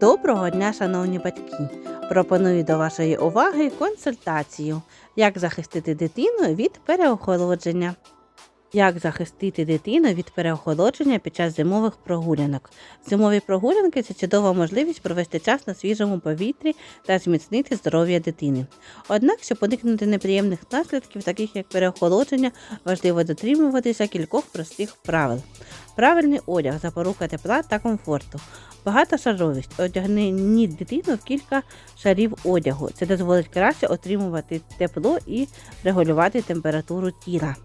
Доброго дня, шановні батьки! Пропоную до вашої уваги консультацію, як захистити дитину від переохолодження. Як захистити дитину від переохолодження під час зимових прогулянок? Зимові прогулянки це чудова можливість провести час на свіжому повітрі та зміцнити здоров'я дитини. Однак, щоб уникнути неприємних наслідків, таких як переохолодження, важливо дотримуватися кількох простих правил. Правильний одяг, запорука тепла та комфорту. Багатошаровість. Одягніть дитину в кілька шарів одягу. Це дозволить краще отримувати тепло і регулювати температуру тіла.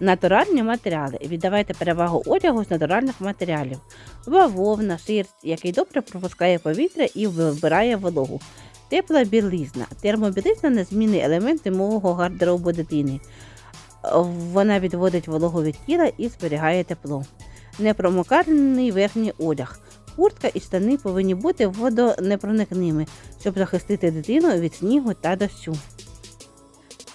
Натуральні матеріали. Віддавайте перевагу одягу з натуральних матеріалів. Бавовна, шерсть, який добре пропускає повітря і вбирає вологу. Тепла білизна. Термобілизна незмінний елемент зимового гардеробу дитини. Вона відводить вологу від тіла і зберігає тепло. Непромокальний верхній одяг. Куртка і штани повинні бути водонепроникними, щоб захистити дитину від снігу та дощу.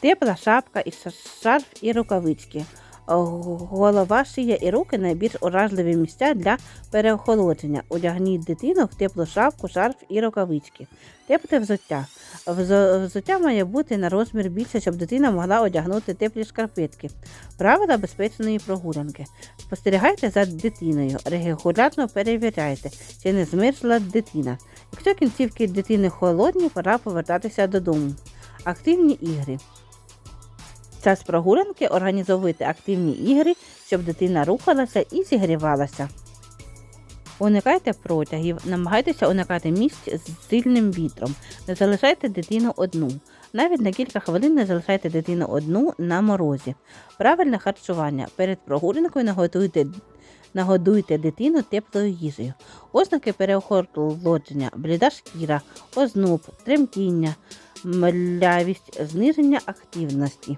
Тепла шапка і шарф і рукавички. Голова, шия і руки найбільш уражливі місця для переохолодження. Одягніть дитину в теплу шапку, шарф і рукавички. Тепле взуття. Взуття має бути на розмір більше, щоб дитина могла одягнути теплі шкарпетки. Правила безпечної прогулянки. Спостерігайте за дитиною, регулярно перевіряйте, чи не змерзла дитина. Якщо кінцівки дитини холодні, пора повертатися додому. Активні ігри. Час прогулянки організовуйте активні ігри, щоб дитина рухалася і зігрівалася. Уникайте протягів, намагайтеся уникати місць з сильним вітром. Не залишайте дитину одну. Навіть на кілька хвилин не залишайте дитину одну на морозі. Правильне харчування. Перед прогулянкою нагодуйте, нагодуйте дитину теплою їжею. Ознаки переохолодження, бліда шкіра, озноб, тремтіння, млявість, зниження активності.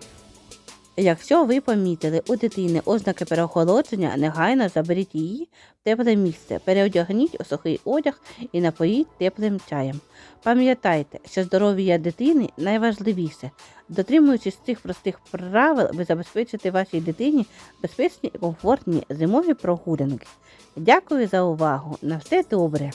Якщо ви помітили у дитини ознаки переохолодження, негайно заберіть її в тепле місце, переодягніть у сухий одяг і напоїть теплим чаєм. Пам'ятайте, що здоров'я дитини найважливіше. Дотримуючись цих простих правил, ви забезпечите вашій дитині безпечні і комфортні зимові прогулянки. Дякую за увагу! На все добре!